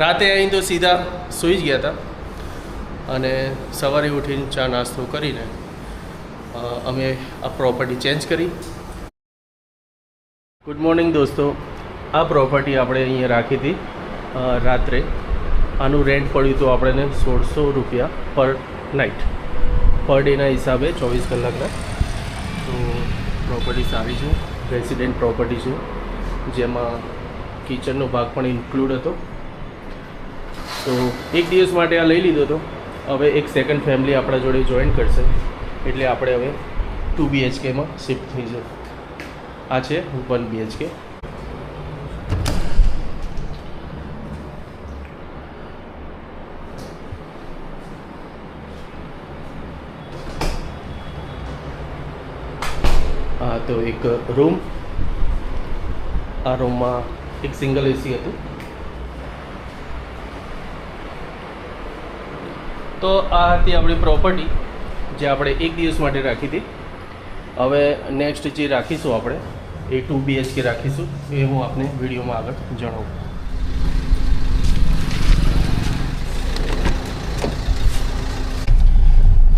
રાતે અહીં તો સીધા સૂઈ જ ગયા હતા. અને સવારે ઉઠીને ચા નાસ્તો કરીને અમે આ પ્રોપર્ટી ચેન્જ કરી. ગુડ મોર્નિંગ દોસ્તો. આ પ્રોપર્ટી આપણે અહીંયા રાખી હતી રાત્રે. આનું રેન્ટ પડ્યું હતું આપણને સોળસો રૂપિયા પર નાઇટ પર ડેના હિસાબે ચોવીસ કલાકના. તો પ્રોપર્ટી સારી છે રેસિડેન્ટ પ્રોપર્ટી છે. જેમાં કિચનનો ભાગ પણ ઇન્ક્લુડ હતો. તો એક દિવસ માટે આ લઈ લીધો હતો હવે એક સેકન્ડ ફેમિલી આપણા જોડે જોઈન કરશે. એટલે આપણે હવે ટુ બીએચકેમાં શિફ્ટ થઈ જશે આ છે વન બીએચકે હા તો એક રૂમ આ રૂમમાં એક સિંગલ એસી હતું. તો આ હતી આપણી પ્રોપર્ટી જે આપણે એક દિવસ માટે રાખી હતી. હવે નેક્સ્ટ જે રાખીશું આપણે, એ ટુ બીએચકે રાખીશું. એ હું આપને વિડીયોમાં આગળ જણાવું.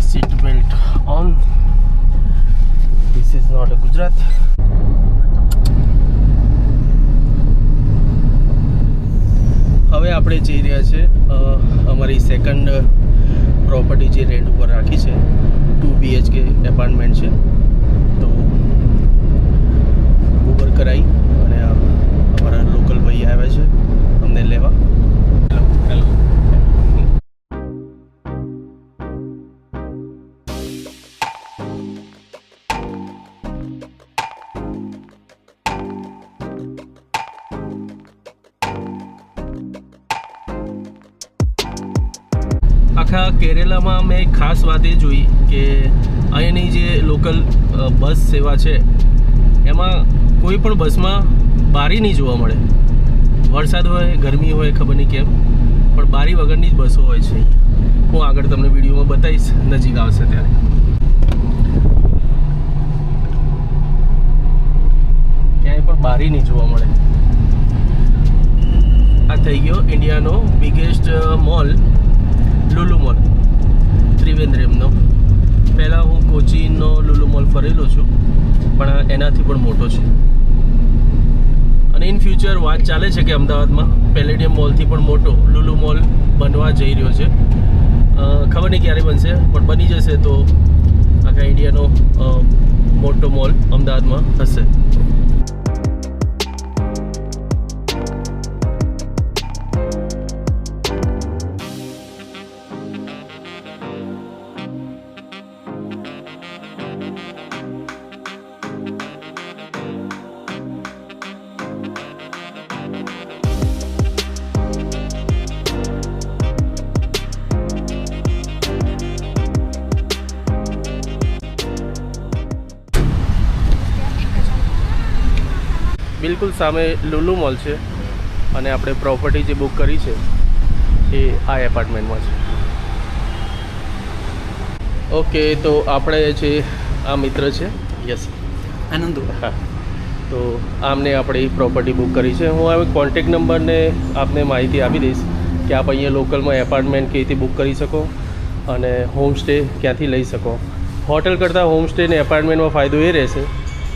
Seat belt on this is not Gujarat હવે આપણે જઈ રહ્યા છે અમારી સેકન્ડ પ્રોપર્ટી જે રેન્ટ ઉપર રાખી છે ટુ બીએચકે એપાર્ટમેન્ટ છે. તો ઉબર કરાવી આખા કેરેલામાં મેં ખાસ વાત એ જોઈ કે અહીંની જે લોકલ બસ સેવા છે, એમાં કોઈ પણ બસમાં બારી નહીં જોવા મળે. વરસાદ હોય, ગરમી હોય, ખબર નહીં કેમ, પણ બારી વગરની જ બસો હોય છે. હું આગળ તમને વિડીયોમાં બતાવીશ, નજીક આવશે ત્યારે. ક્યાંય પણ બારી નહીં જોવા મળે. આ થઈ ગયો ઇન્ડિયાનો બિગેસ્ટ મોલ લુલુ મોલ ત્રિવેન્દ્રમનો પહેલાં હું કોચીનો લુલુ મોલ ફરેલો છું, પણ એનાથી પણ મોટો છે. અને ઇન ફ્યુચર વાત ચાલે છે કે અમદાવાદમાં પેલેડિયમ મોલથી પણ મોટો લુલુ મોલ બનવા જઈ રહ્યો છે. ખબર નહીં ક્યારે બનશે, પણ બની જશે તો આખા ઇન્ડિયાનો મોટો મોલ અમદાવાદમાં થશે બિલકુલ સામે લુલુ મોલ છે અને આપણે પ્રોપર્ટી જે બુક કરી છે એ આ એપાર્ટમેન્ટમાં છે. ઓકે તો આપણે જે આ મિત્ર છે? યસ આનંદ. હા. તો આમને આપણે પ્રોપર્ટી બુક કરી છે. હું હવે કોન્ટેક નંબરને આપને માહિતી આપી દઈશ કે આપ અહીંયા લોકલમાં એપાર્ટમેન્ટ કેવી રીતે બુક કરી શકો અને હોમ સ્ટે ક્યાંથી લઈ શકો. હોટલ કરતાં હોમસ્ટેને એપાર્ટમેન્ટમાં ફાયદો એ રહેશે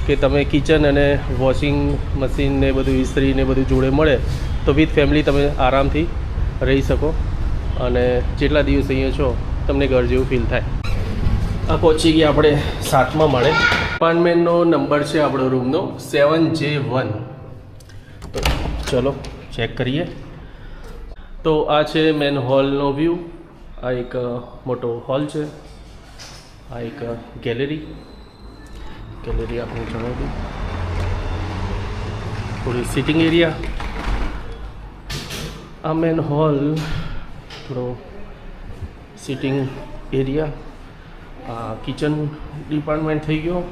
કે તમે કિચન અને વોશિંગ મશીન ને બધું ઇસ્ત્રી ને બધું જોડે મળે, તો વિથ ફેમિલી તમે આરામથી રહી શકો. અને જેટલા દિવસ અહીંયા છો, તમને ઘર જેવું ફીલ થાય. આ પહોંચી ગયા આપણે સાતમા માળે. અપાર્ટમેન્ટનો નંબર છે આપણો રૂમનો સેવન જે વન તો ચલો ચેક કરીએ. તો આ છે મેન હોલનો વ્યૂ આ એક મોટો હોલ છે. આ એક ગેલેરી ગેલેરી આપણે જણાવી થોડી સિટિંગ એરિયા. આ મેન હોલ, થોડો સિટિંગ એરિયા. આ કિચન ડિપાર્ટમેન્ટ થઈ ગયો.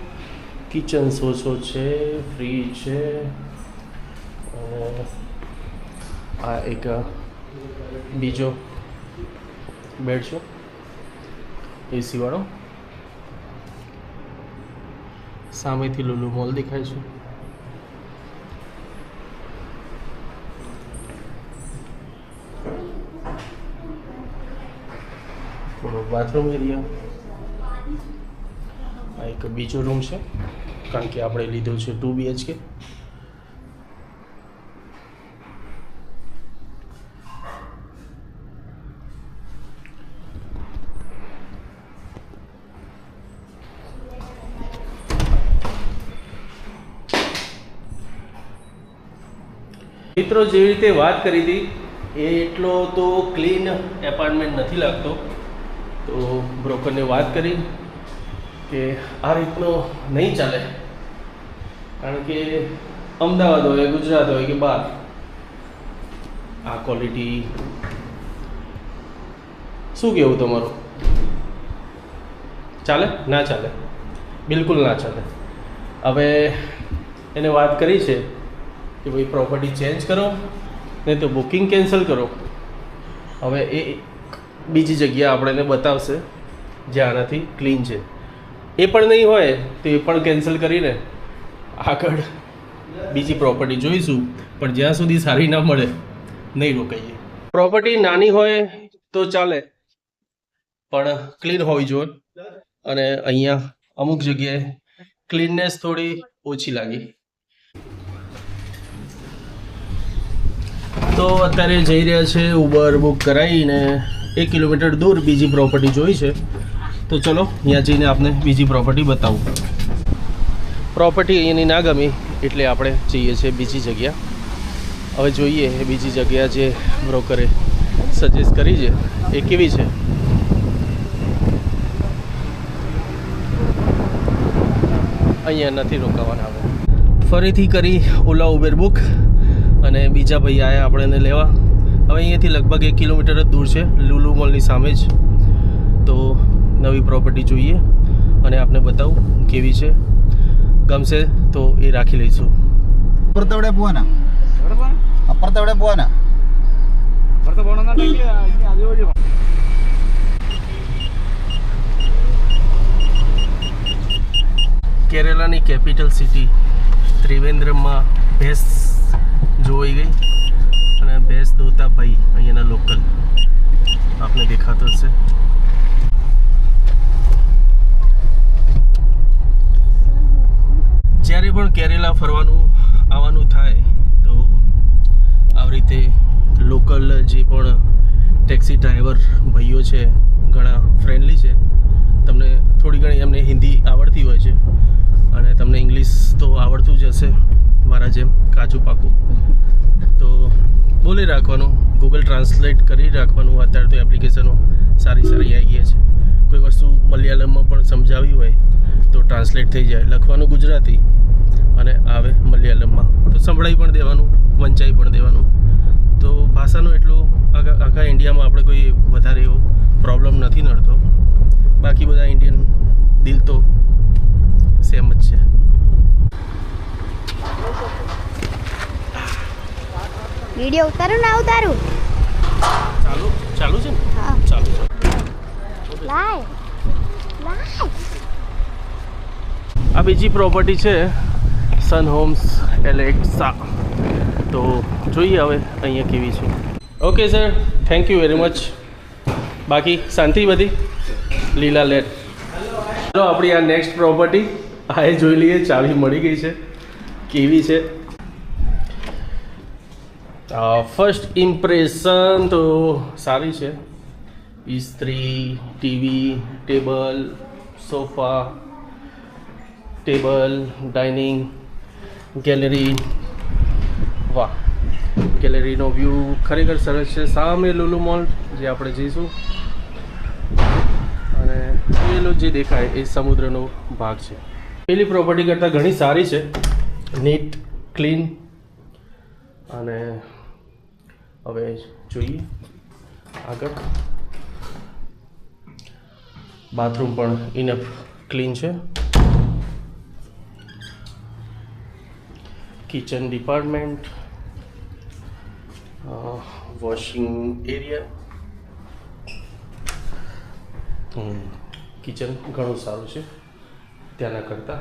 કિચન સોસો છે, ફ્રીજ છે અને આ એક બીજો બેડ છે એસીવાળો સામેથી લુલુ મોલ દેખાય છે. થોડો બાથરૂમ એરિયા આ એક બીજો રૂમ છે. કારણ કે આપણે લીધો છે ટુ બીએચકે મિત્રો જેવી રીતે વાત કરી હતી, એ એટલો તો ક્લીન એપાર્ટમેન્ટ નથી લાગતો. તો બ્રોકરને વાત કરી કે આ રીતનો નહીં ચાલે. કારણ કે અમદાવાદ હોય, ગુજરાત હોય કે બહાર, આ ક્વોલિટી શું કહેવું તમારું? ચાલે? ના ચાલે? બિલકુલ ના ચાલે. હવે એને વાત કરી છે કે ભાઈ પ્રોપર્ટી ચેન્જ કરો, નહીં તો બુકિંગ કેન્સલ કરો. હવે એ બીજી જગ્યા આપણે એને બતાવશે જે આનાથી ક્લીન છે. એ પણ નહીં હોય તો એ પણ કેન્સલ કરીને આગળ બીજી પ્રોપર્ટી જોઈશું. પણ જ્યાં સુધી સારી ના મળે, નહીં રોકાઈએ. પ્રોપર્ટી નાની હોય તો ચાલે, પણ ક્લીન હોવી જોઈએ અને અહીંયા અમુક જગ્યાએ ક્લીનનેસ થોડી ઓછી લાગી. તો અત્યારે જઈ રહ્યા છે ઉબર બુક કરાવીને. એક કિલોમીટર દૂર બીજી પ્રોપર્ટી જોઈ છે. તો ચલો, ત્યાં જઈને આપને બીજી પ્રોપર્ટી બતાવું. પ્રોપર્ટી અહીંયાની ના ગમી એટલે આપણે જઈએ છીએ બીજી જગ્યા. હવે જોઈએ એ બીજી જગ્યા જે બ્રોકરે સજેસ્ટ કરી છે. એ કેવી છે? અહીંયા નથી રોકાવાના આવે ફરીથી કરી ઓલા ઉબેર બુક અને બીજા ભાઈ આવ્યા આપણે એને લેવા. હવે અહીંયાથી લગભગ એક કિલોમીટર જ દૂર છે લુલુ મોલની સામે જ. તો નવી પ્રોપર્ટી જોઈએ અને આપને બતાવું કેવી છે. ગમશે તો એ રાખી લઈશું. પરતવડે પોવાના. બરાબર? પરતવડે પોવાના. કેરેલાની કેપિટલ સિટી ત્રિવેન્દ્રમમાં ભેસ જોઈ ગઈ. અને ભેંસ દોતા ભાઈ, અહીંયાના લોકલ આપને દેખાતો હશે. જ્યારે પણ કેરેલા ફરવાનું, આવવાનું થાય, તો આવી રીતે લોકલ જે પણ ટેક્સી ડ્રાઈવર ભાઈઓ છે, ઘણા ફ્રેન્ડલી છે. તમને થોડી ઘણી એમને હિન્દી આવડતી હોય છે. અને તમને ઇંગ્લિશ તો આવડતું જ હશે. મારા જેમ કાજુ પાકું. તો બોલી રાખવાનું ગૂગલ ટ્રાન્સલેટ કરી રાખવાનું અત્યારે તો એપ્લિકેશનો સારી સારી આવી ગયા છે. કોઈ વસ્તુ મલયાલમમાં પણ સમજાવી હોય તો ટ્રાન્સલેટ થઈ જાય. લખવાનું ગુજરાતી અને આવે મલયાલમમાં. તો સંભળાઈ પણ દેવાનું, વંચાઈ પણ દેવાનું. તો ભાષાનો એટલો આખા ઇન્ડિયામાં આપણે કોઈ વધારે એવો પ્રોબ્લેમ નથી નડતો. બાકી બધા ઇન્ડિયન દિલ તો સેમ જ છે. વીડિયો ઉતારું ના ઉતારું. ચાલુ? ચાલુ છે ને? હા. ચાલુ છે. લાય. લાય. આ બીજી પ્રોપર્ટી છે સન હોમ્સ એલેક્સા. તો જોઈએ હવે અહીંયા કેવી છે. Okay sir thank you very much બાકી શાંતિ બધી? લીલા લેટ ચાલો આપણી આ નેક્સ્ટ પ્રોપર્ટી આ એ જોઈ લઈએ ચાવી મળી ગઈ છે. કેવી છે? ફર્સ્ટ ઇમ્પ્રેશન તો સારી છે. ઇસ્ત્રી TV table sofa table dining gallery વાહ ગેલેરીનો વ્યૂ ખરેખર સરસ છે. સામે લુલુ મોલ જે આપણે જઈશું. અને પેલું જે દેખાય એ સમુદ્રનો ભાગ છે. પેલી પ્રોપર્ટી કરતાં ઘણી સારી છે. નીટ ક્લીન અને હવે જોઈએ. આગળ. બાથરૂમ પણ ઇનફ ક્લીન છે. Kitchen department washing area kitchen ઘણું સારું છે. ત્યાંના કરતાં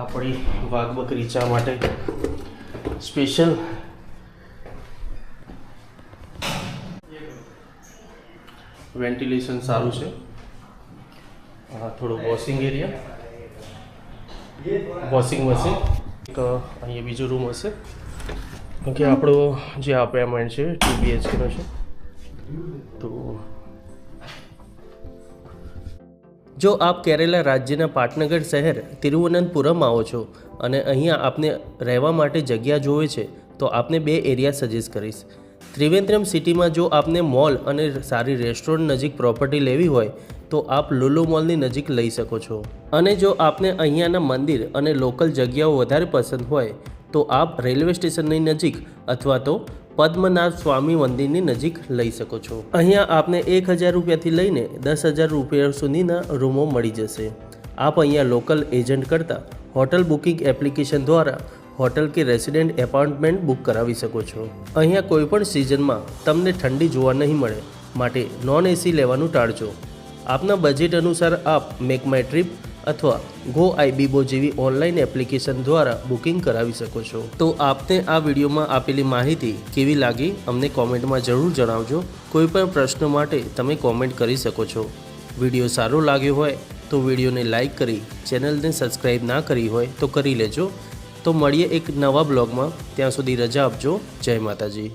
આપણી વાઘ બકરી ચા માટે સ્પેશિયલ વેન્ટિલેશન સારું છે? થોડું વોશિંગ એરિયા. Washing machine. એક, અહીંયા બીજો રૂમ હશે. કે આપણો જે અપાર્ટમેન્ટ છે, ટુ બીએચકેનો છે. તો જો આપ કેરેલા રાજ્યના પાટનગર શહેર તિરુવનંતપુરમ આવો છો અને અહીંયા આપને રહેવા માટે જગ્યા જોવે છે, તો આપને બે એરિયા સજેસ્ટ કરીશ. ત્રિવેન્દ્રમ સિટીમાં જો આપને મોલ અને સારી રેસ્ટોરન્ટ નજીક પ્રોપર્ટી લેવી હોય, તો આપ લુલુ મોલની નજીક લઈ શકો છો. અને જો આપને અહીંયાના મંદિર અને લોકલ જગ્યાઓ વધારે પસંદ હોય, તો આપ રેલવે સ્ટેશનની નજીક અથવા તો પદ્મનાથ સ્વામી મંદિરની નજીક લઈ શકો છો. અહીંયા આપને એક હજાર રૂપિયાથી લઈને દસ હજાર રૂપિયા સુધીના રૂમો મળી જશે. આપ અહીંયા લોકલ એજન્ટ કરતાં હોટલ બુકિંગ એપ્લિકેશન દ્વારા હોટલ કે રેસિડેન્ટ એપાર્ટમેન્ટ બુક કરાવી શકો છો. અહીંયા કોઈપણ સિઝનમાં તમને ઠંડી જોવા નહીં મળે, માટે નોન એસી લેવાનું ટાળજો. આપના બજેટ અનુસાર આપ મેક માય ટ્રીપ અથવા ગો આઈબીબો જેવી ઓનલાઈન એપ્લિકેશન દ્વારા બુકિંગ કરાવી શકો છો. તો આપને આ વિડીયોમાં આપેલી માહિતી કેવી લાગી અમને કોમેન્ટમાં જરૂર જણાવજો. કોઈ પણ પ્રશ્ન માટે તમે કોમેન્ટ કરી શકો છો. વીડિયો સારો લાગ્યો હોય તો વિડીયોને લાઇક કરી ચેનલને સબસ્ક્રાઈબ ના કરી હોય તો કરી લેજો. તો મળીએ એક નવા બ્લોગમાં. ત્યાં સુધી રજા આપજો. જય માતાજી.